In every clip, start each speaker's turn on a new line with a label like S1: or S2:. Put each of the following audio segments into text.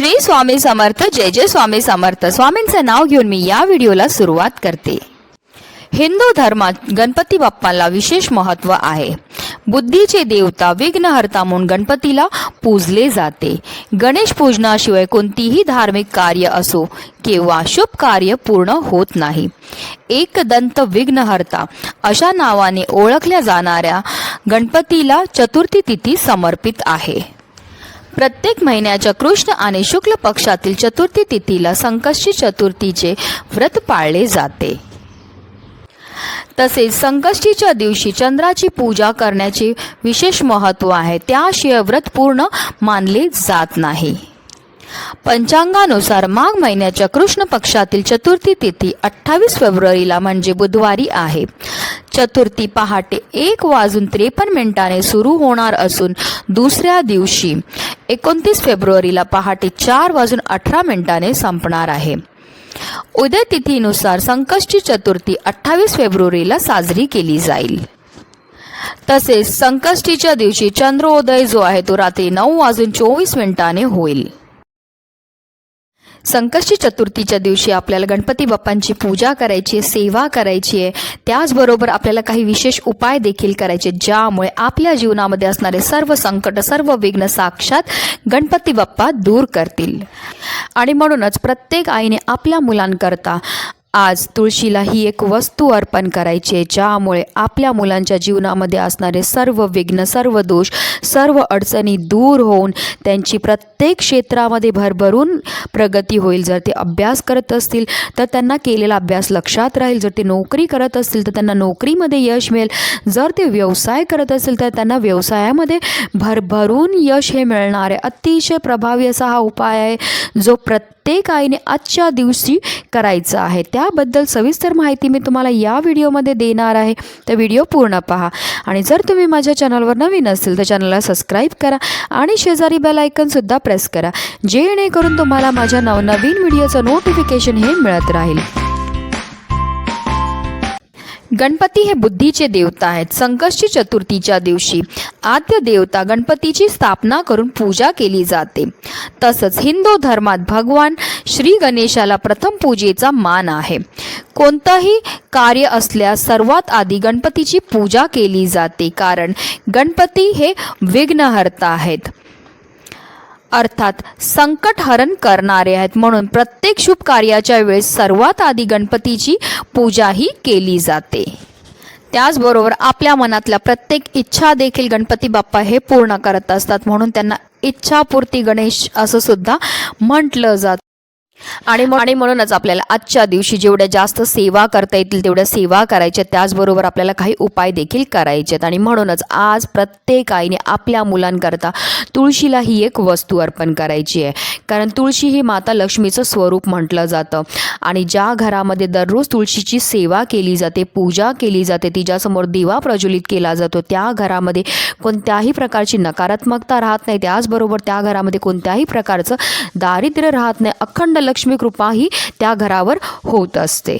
S1: श्री स्वामी समर्थ जय जय स्वामी समर्थ. स्वामींचं नाव घेऊन मी या व्हिडिओला सुरुवात करते. हिंदू धर्मात गणपती बाप्पाला विशेष महत्त्व आहे. बुद्धीचे देवता विघ्नहर्ता म्हणून गणपतीला पूजले जाते. गणेश पूजनाशिवाय कोणतीही धार्मिक कार्य असो किंवा शुभ कार्य पूर्ण होत नाही. एकदंत विघ्नहर्ता अशा नावाने ओळखल्या जाणाऱ्या गणपतीला चतुर्थी तिथी समर्पित आहे. प्रत्येक महिन्याच्या कृष्ण आणि शुक्ल पक्षातील चतुर्थी तिथीला संकष्टी चतुर्थीचे व्रत पाळले जाते. तसेच संकष्टीच्या दिवशी चंद्राची पूजा करण्याचे विशेष महत्त्व आहे. त्याशिवाय व्रत पूर्ण मानले जात नाही. पंचांगानुसार माघ महिन्याच्या कृष्ण पक्षातील चतुर्थी तिथी अठ्ठावीस फेब्रुवारीला म्हणजे बुधवारी आहे. चतुर्थी पहाटे एक वाजून त्रेपन्न मिनिटाने सुरू होणार असून दुसऱ्या दिवशी एकोणतीस फेब्रुवारीला पहाटे चार वाजून अठरा मिनिटाने संपणार आहे. उद्या तिथीनुसार संकष्टी चतुर्थी अठ्ठावीस फेब्रुवारीला साजरी केली जाईल. तसेच संकष्टीच्या दिवशी चंद्रोदय जो आहे तो रात्री नऊ वाजून चोवीस मिनिटाने होईल. संकष्टी चतुर्थीच्या दिवशी आपल्याला गणपती बाप्पांची पूजा करायची आहे सेवा करायची आहे. त्याचबरोबर आपल्याला काही विशेष उपाय देखील करायचे ज्यामुळे आपल्या जीवनामध्ये असणारे सर्व संकट सर्व विघ्न साक्षात गणपती बाप्पा दूर करतील. आणि म्हणूनच प्रत्येक आईने आपल्या मुलांकरता आज तुळशीला ही एक वस्तू अर्पण करायची आहे ज्यामुळे आपल्या मुलांच्या जीवनामध्ये असणारे सर्व विघ्न सर्व दोष सर्व अडचणी दूर होऊन त्यांची प्रत्येक क्षेत्रामध्ये भरभरून प्रगती होईल. जर ते अभ्यास करत असतील तर त्यांना केलेला अभ्यास लक्षात राहील. जर ते नोकरी करत असतील तर त्यांना नोकरीमध्ये यश मिळेल. जर ते व्यवसाय करत असेल तर त्यांना व्यवसायामध्ये भरभरून यश हे मिळणार आहे. अतिशय प्रभावी असा हा उपाय आहे जो प्रत्येक आईने आजच्या दिवशी करायचा आहे. त्या त्याबद्दल सविस्तर माहिती मी तुम्हाला या व्हिडिओमध्ये देणार आहे. तर व्हिडिओ पूर्ण पहा. आणि जर तुम्ही माझ्या चॅनलवर नवीन असेल तर चॅनलला सबस्क्राईब करा आणि शेजारी बेल आयकनसुद्धा प्रेस करा. जेणेकरून तुम्हाला माझ्या नवनवीन व्हिडिओचं नोटिफिकेशन हे मिळत राहील. गणपती हे बुद्धीचे देवता आहेत. संकष्टी चतुर्थीच्या दिवशी आद्य देवता गणपतीची स्थापना करून पूजा केली जाते. तसंच हिंदू धर्मात भगवान श्री गणेशाला प्रथम पूजेचा मान आहे. कोणतंही कार्य असल्यास सर्वात आधी गणपतीची पूजा केली जाते कारण गणपती हे विघ्नहर्ता आहेत. अर्थात संकट हरण करणारे आहेत म्हणून प्रत्येक शुभ कार्याच्या वेळेस सर्वात आधी गणपतीची पूजाही केली जाते. त्याचबरोबर आपल्या मनातल्या प्रत्येक इच्छा देखील गणपती बाप्पा हे पूर्ण करत असतात म्हणून त्यांना इच्छापूर्ती गणेश असं सुद्धा म्हटलं जातं. आणि आणि म्हणूनच आपल्याला आजच्या दिवशी जेवढ्या जास्त सेवा करता येतील तेवढ्या सेवा करायच्या त्याचबरोबर आपल्याला काही उपाय देखील करायचे आहेत आणि म्हणूनच आज प्रत्येक आईने आपल्या मुलांकरता तुळशीला ही एक वस्तू अर्पण करायची आहे. कारण तुळशी ही माता लक्ष्मीचं स्वरूप म्हटलं जातं. आणि ज्या घरामध्ये दररोज तुळशीची सेवा केली जाते पूजा केली जाते तिच्यासमोर दिवा प्रज्वलित केला जातो त्या घरामध्ये कोणत्याही प्रकारची नकारात्मकता राहत नाही. त्याचबरोबर त्या घरामध्ये कोणत्याही प्रकारचं दारिद्र्य राहत नाही. अखंड लक्ष कृपा ही त्या घरावर होत असते.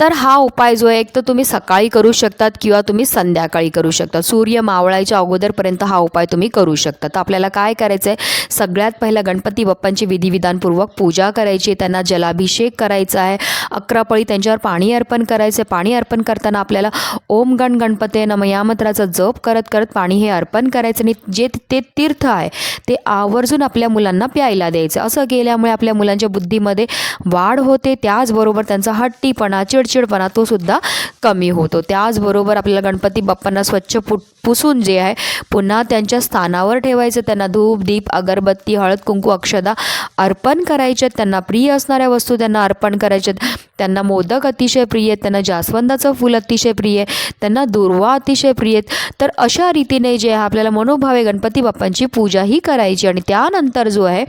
S1: तर हा उपाय जो आहे एक तर तुम्ही सकाळी करू शकतात किंवा तुम्ही संध्याकाळी करू शकता सूर्य मावळायच्या अगोदरपर्यंत हा उपाय तुम्ही करू शकता तर आपल्याला काय करायचं आहे सगळ्यात पहिला गणपती बाप्पांची विधिविधानपूर्वक पूजा करायची आहे त्यांना जलाभिषेक करायचा आहे अकरा पळी त्यांच्यावर पाणी अर्पण करायचं आहे पाणी अर्पण करताना आपल्याला ओम गण गणपते नम या मंत्राचा जप करत करत पाणी हे अर्पण करायचं आणि जे ते तीर्थ आहे ते आवर्जून आपल्या मुलांना प्यायला द्यायचं. असं केल्यामुळे आपल्या मुलांच्या बुद्धीमध्ये वाढ होते. त्याचबरोबर त्यांचा हट्टीपणा चिडचिडपणा तो सुद्धा कमी होतो. त्याचबरोबर आपल्याला गणपती बाप्पांना स्वच्छ पु पुसून जे आहे पुन्हा त्यांच्या स्थानावर ठेवायचं त्यांना धूप दीप अगरबत्ती हळद कुंकू अक्षदा अर्पण करायच्यात त्यांना प्रिय असणाऱ्या वस्तू त्यांना अर्पण करायच्यात त्यांना मोदक अतिशय प्रिय आहेत त्यांना जास्वंदाचं फूल अतिशय प्रिय आहे त्यांना दुर्वा अतिशय प्रिय आहेत. तर अशा रीतीने जे आहे आपल्याला मनोभावे गणपती बाप्पांची पूजा ही करायची आणि त्यानंतर जो आहे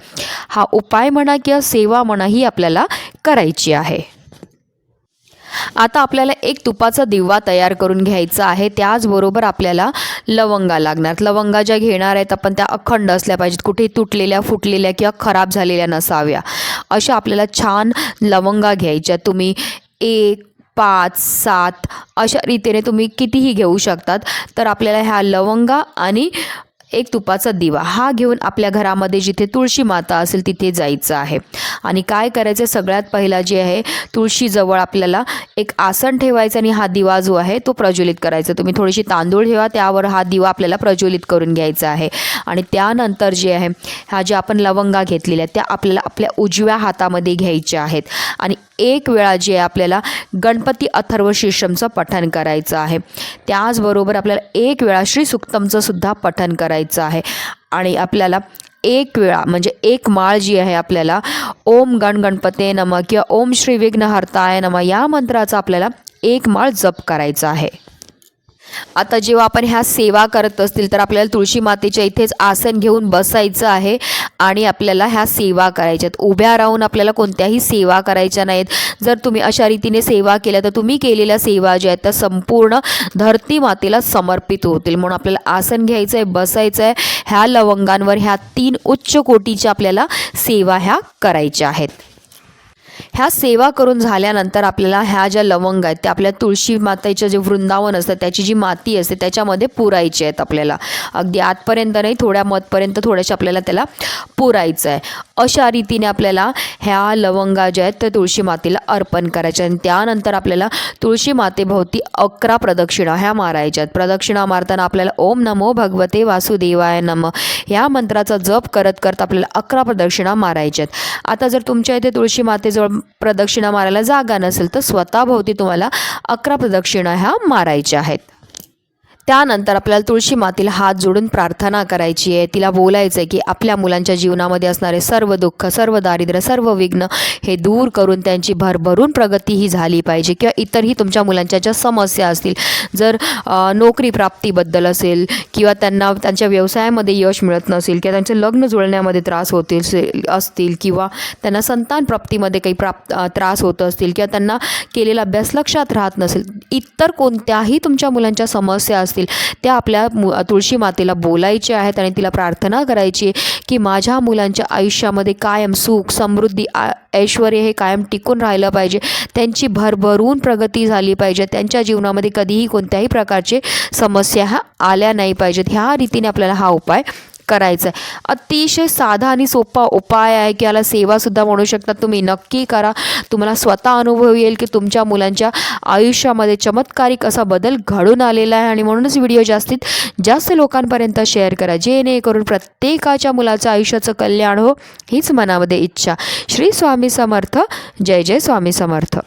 S1: हा उपाय म्हणा किंवा सेवा म्हणा ही आपल्याला करायची आहे. आता आपल्याला एक तुपाचा दिवा तयार करून घ्यायचा आहे. त्याचबरोबर आपल्याला लवंगा लागणार. लवंगा ज्या घेणार आहेत आपण त्या अखंड असल्या पाहिजेत. कुठे तुटलेल्या फुटलेल्या किंवा खराब झालेल्या नसाव्या. अशा आपल्याला छान लवंगा घ्यायच्या. तुम्ही एक पाच सात अशा रीतीने तुम्ही कितीही घेऊ शकतात. तर आपल्याला ह्या लवंगा आणि एक तुपाचा दिवा. हा घेऊन आपल्या घरामध्ये जिथे तुळशी माता असेल तिथे जायचं आहे. आणि काय करायचं? सगळ्यात पहिला जे आहे तुळशीजवळ आपल्याला एक आसन ठेवायचं आणि हा दिवा जो आहे तो प्रज्वलित करायचा. तुम्ही थोडीशी तांदूळ ठेवा त्यावर हा दिवा आपल्याला प्रज्वलित करून घ्यायचा आहे. आणि त्यानंतर जे आहे ह्या ज्या आपण लवंगा घेतलेल्या त्या आपल्याला आपल्या उजव्या हातामध्ये घ्यायच्या आहेत. आणि एक वेळा जे आहे आपल्याला गणपती अथर्व शीर्षमचं पठण करायचं आहे. त्याचबरोबर आपल्याला एक वेळा श्री सुक्तमचं सुद्धा पठण करायचं आहे. आणि आपल्याला एक वेळा म्हणजे एक माळ जी आहे आपल्याला ओम गण गणपते नम किंवा ओम श्री विघ्नहर्ताय नम या मंत्राचा आपल्याला एक माळ जप करायचा आहे. आता जेव्हा आपण ह्या सेवा करत असतील तर आपल्याला तुळशी मातेच्या इथेच आसन घेऊन बसायचं आहे आणि आपल्याला ह्या सेवा करायच्यात. उभ्या राहून आपल्याला कोणत्याही सेवा करायच्या नाहीत. जर तुम्ही अशा रीतीने सेवा केल्या तर तुम्ही केलेल्या सेवा ज्या आहेत त्या संपूर्ण धरती मातेला समर्पित होतील. म्हणून आपल्याला आसन घ्यायचं आहे बसायचं आहे ह्या लवंगांवर ह्या तीन उच्च कोटीच्या आपल्याला सेवा ह्या करायच्या आहेत. ह्या सेवा करून झाल्यानंतर आपल्याला ह्या ज्या लवंग आहेत त्या आपल्या तुळशी मातेचं जे वृंदावन असतं त्याची जी माती असते त्याच्यामध्ये पुरायची आहेत आपल्याला. अगदी आतपर्यंत नाही थोड्या मतपर्यंत थोड्याशा आपल्याला त्याला पुरायचं आहे. अशा रीतीने आपल्याला ह्या लवंगा ज्या आहेत त्या तुळशी मातेला अर्पण करायच्या आणि त्यानंतर आपल्याला तुळशी मातेभोवती अकरा प्रदक्षिणा ह्या मारायच्या आहेत. प्रदक्षिणा मारताना आपल्याला ओम नमो भगवते वासुदेवाय नम ह्या मंत्राचा जप करत करत आपल्याला अकरा प्रदक्षिणा मारायच्या आहेत. आता जर तुमच्या इथे तुळशी मातेजवळ प्रदक्षिणा मारायला जागा नसेल तर स्वतःभोवती तुम्हाला अकरा प्रदक्षिणा ह्या मारायच्या आहेत. त्यानंतर आपल्याला तुळशी मातील हात जोडून प्रार्थना करायची आहे. तिला बोलायचं आहे की आपल्या मुलांच्या जीवनामध्ये असणारे सर्व दुःख सर्व दारिद्र्य सर्व विघ्न हे दूर करून त्यांची भरभरून प्रगती ही झाली पाहिजे किंवा इतरही तुमच्या मुलांच्या ज्या समस्या असतील जर नोकरी प्राप्तीबद्दल असेल किंवा त्यांना त्यांच्या व्यवसायामध्ये यश मिळत नसेल किंवा त्यांचे लग्न जुळण्यामध्ये त्रास होतील असतील किंवा त्यांना संतान प्राप्तीमध्ये काही प्राप्त त्रास होत असतील किंवा त्यांना केलेला अभ्यास लक्षात राहत नसेल इतर कोणत्याही तुमच्या मुलांच्या समस्या असतील असतील. त्या आपल्या मु तुळशी मातेला बोलायच्या आहेत आणि तिला प्रार्थना करायची की माझ्या मुलांच्या आयुष्यामध्ये कायम सुख समृद्धी आ ऐश्वर हे कायम टिकून राहिलं पाहिजे. त्यांची भरभरून प्रगती झाली पाहिजे. त्यांच्या जीवनामध्ये कधीही कोणत्याही प्रकारचे समस्या ह्या आल्या नाही पाहिजेत. ह्या रीतीने आपल्याला हा उपाय करायचं आहे अतिशय साधा आणि सोपा उपाय आहे की याला सेवासुद्धा म्हणू शकता. तुम्ही नक्की करा. तुम्हाला स्वतः अनुभव येईल की तुमच्या मुलांच्या आयुष्यामध्ये चमत्कारिक असा बदल घडून आलेला आहे. आणि म्हणूनच व्हिडिओ जास्तीत जास्त लोकांपर्यंत शेअर करा. जेणेकरून प्रत्येकाच्या मुलाचं आयुष्याचं कल्याण हो हीच मनामध्ये इच्छा. श्री स्वामी समर्थ. जय जय स्वामी समर्थ.